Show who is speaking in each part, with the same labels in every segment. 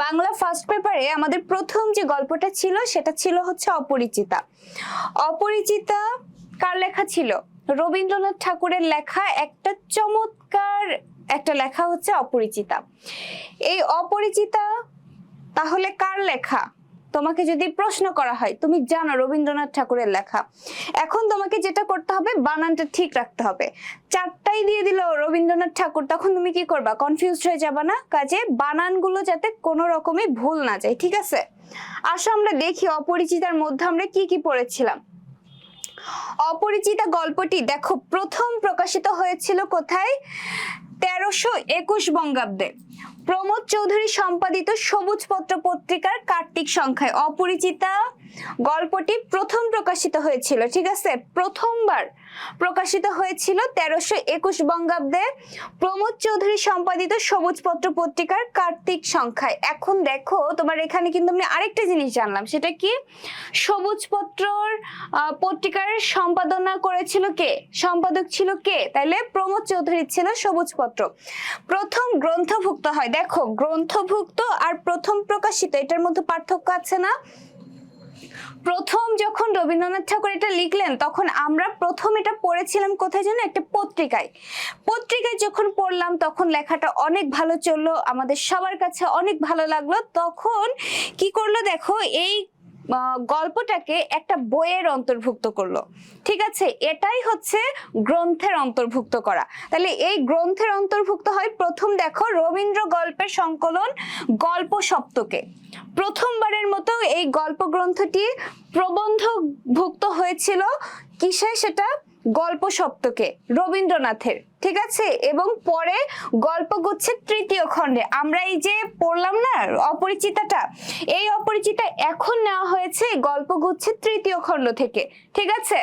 Speaker 1: Bangla first পেপারে আমাদের প্রথম যে গল্পটা ছিল, সেটা ছিল হচ্ছে অপরিচিতা। অপরিচিতা কার লেখা ছিল? রবীন্দ্রনাথ ঠাকুরের লেখা একটা চমৎকার একটা লেখা হচ্ছে অপরিচিতা। এই অপরিচিতা তাহলে কার লেখা? তোমাকে যদি প্রশ্ন করা হয়, তুমি জানো রবীন্দ্রনাথ ঠাকুরের লেখা। এখন তোমাকে যেটা করতে হবে, বানানটা ঠিক রাখতে হবে। চারটাই দিয়ে দিল রবীন্দ্রনাথ ঠাকুর, তখন তুমি কি করবা? কনফিউজড হয়ে যাবা না? কাজে বানানগুলো যাতে কোনো রকমই ভুল না যায়, ঠিক আছে? আসো আমরা দেখি অপরিচিতার মধ্যে আমরা কি কি পড়েছিলাম। অপরিচিতা গল্পটি দেখো, প্রথম প্রকাশিত হয়েছিল কোথায়? তেরোশো একুশ বঙ্গাব্দে। প্রমোদ চৌধুরী সম্পাদিত সবুজ পত্র পত্রিকার কার্তিক সংখ্যায় অপরিচিতা। গল্পটি প্রথম প্রকাশিত হয়েছিল, ঠিক আছে? প্রথমবার প্রকাশিত হয়েছিল তেরোশো একুশ বঙ্গাব্দে প্রমোদ চৌধুরী সম্পাদিত সবুজ পত্র পত্রিকার কার্তিক সংখ্যায়। এখন দেখো, তোমার এখানে কিন্তু আমি আরেকটা জিনিস জানলাম, সেটা কি? সবুজ পত্রর পত্রিকার সম্পাদনা করেছিল কে? সম্পাদক ছিল কে? তাইলে প্রমোদ চৌধুরী ছিল সবুজ পত্র প্রথম গ্রন্থভুক্ত হয়। দেখো, গ্রন্থভুক্ত আর প্রথম প্রকাশিত, এটার মধ্যে পার্থক্য আছে না? প্রথম যখন রবীন্দ্রনাথ ঠাকুর এটা লিখলেন, তখন আমরা প্রথম এটা পড়েছিলাম কোথায় যেন? একটা পত্রিকায়। পত্রিকায় যখন পড়লাম, তখন লেখাটা অনেক ভালো চলল, আমাদের সবার কাছে অনেক ভালো লাগল। তখন কি করল দেখো, এই গল্পটাকে একটা বইয়ের অন্তর্ভুক্ত করল। ঠিক আছে? এটাই হচ্ছে গ্রন্থের অন্তর্ভুক্ত করা। তাহলে এই গ্রন্থের অন্তর্ভুক্ত হয়, প্রথম দেখো রবীন্দ্র গল্পের সংকলন গল্প সপ্তকে। প্রথমবারের মতো এই গল্প গ্রন্থটি প্রবন্ধভুক্ত হয়েছিল। কিসে সেটা? গল্প সপ্তকে রবীন্দ্রনাথের, ঠিক আছে? এবং পরে গল্প গল্পগুচ্ছের তৃতীয় খণ্ডে। আমরা এই যে পড়লাম না, অপরিচিতাটা, এই অপরিচিতা এখন নেওয়া হয়েছে এই গল্পগুচ্ছের তৃতীয় খণ্ড থেকে, ঠিক আছে?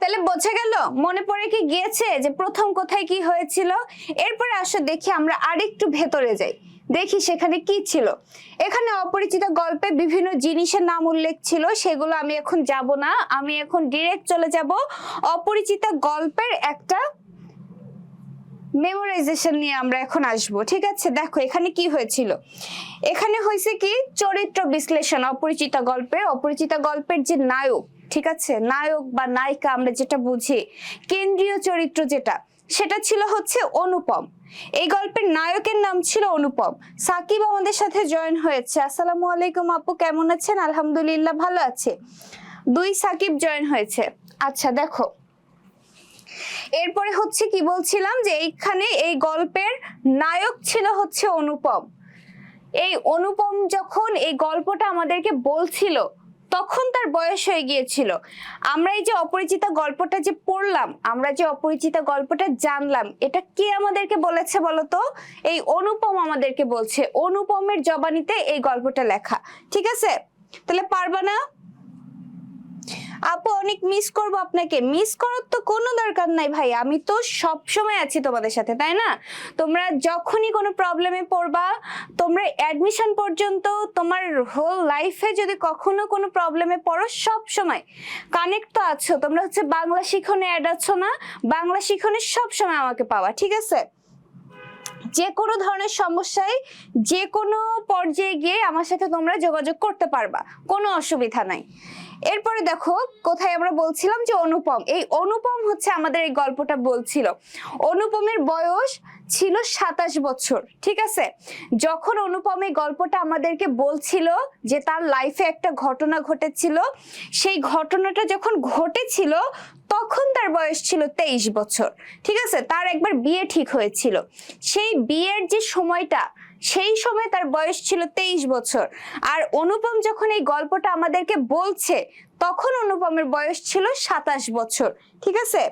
Speaker 1: তাহলে বোঝা গেল, মনে পড়ে কি গিয়েছে যে প্রথম কোথায় কি হয়েছিল? এরপরে আসো দেখি আমরা আরেকটু ভেতরে যাই। দেখি সেখানে কি ছিল। এখানে অপরিচিত গল্পে বিভিন্ন জিনিসের নাম উল্লেখ ছিল, সেগুলো আমি এখন যাব না। আমি এখন ডিরেক্ট চলে যাব অপরিচিত গল্পের একটা মেমোরাইজেশন নিয়ে আমরা এখন আসব। ঠিক আছে? দেখো, এখানে কি হয়েছিল? এখানে হয়েছে কি, চরিত্র বিশ্লেষণ, অপরিচিত গল্পের অপরিচিত গল্পের যে নায়ক, ঠিক আছে? নায়ক বা নায়িকা আমরা যেটা বুঝি, কেন্দ্রীয় চরিত্র যেটা সেটা ছিল হচ্ছে অনুপম। এই গল্পের নায়কের নাম ছিল অনুপম। সাকিব আমাদের সাথে জয়েন হয়েছে। আসসালামু আলাইকুম আপু, কেমন আছেন? আলহামদুলিল্লাহ ভালো আছে। দুই সাকিব জয়েন হয়েছে। আচ্ছা দেখো। এরপরে হচ্ছে কি বলছিলাম যে এইখানে এই গল্পের নায়ক ছিল হচ্ছে অনুপম। এই অনুপম যখন এই গল্পটা আমাদেরকে বলছিল তখন তার বয়স হয়ে গিয়েছিল। আমরা এই যে অপরিচিতা গল্পটা যে পড়লাম, আমরা যে অপরিচিতা গল্পটা জানলাম, এটা কে আমাদেরকে বলেছে বলতো? এই অনুপম আমাদেরকে বলছে। অনুপমের জবানিতে এই গল্পটা লেখা। ঠিক আছে? তাহলে পারবা না? আপু, অনেক মিস করব আপনাকে। মিস করার তো কোনো দরকার নাই ভাই। আমি তো সব সময় আছি তোমাদের সাথে, তাই না? তোমরা যখনই কোনো প্রবলেমে পড়বা, তোমরা অ্যাডমিশন পর্যন্ত তোমার হোল লাইফে যদি কখনো কোনো প্রবলেমে পড়ো সব সময় কানেক্ট তো আছো। তোমরা হচ্ছে বাংলা শিখনে অ্যাড আছো না, বাংলা শিখনে সব সময় আমাকে পাওয়া ঠিক আছে? যে কোনো ধরনের সমস্যায়, যে কোনো পর্যায়ে গিয়ে আমার সাথে তোমরা যোগাযোগ করতে পারবা, কোনো অসুবিধা নাই। এরপরে দেখো, কোথায় আমরা বলছিলাম যে অনুপম। এই অনুপম হচ্ছে আমাদের এই গল্পটা বলছিল। অনুপমের বয়স ছিল সাতাশ বছর, ঠিক আছে? যখন অনুপম এই গল্পটা আমাদেরকে বলছিল যে তার লাইফে একটা ঘটনা ঘটেছিল, সেই ঘটনাটা যখন ঘটেছিল, তখন তার বয়স ছিল তেইশ বছর, ঠিক আছে? তার একবার বিয়ে ঠিক হয়েছিল। সেই বিয়ের যে সময়টা সেই সময় তার বয়স ছিল তেইশ বছর। আর অনুপম যখন এই গল্পটা আমাদেরকে বলছে, তখন অনুপমের বয়স ছিল সাতাশ বছর। ঠিক আছে?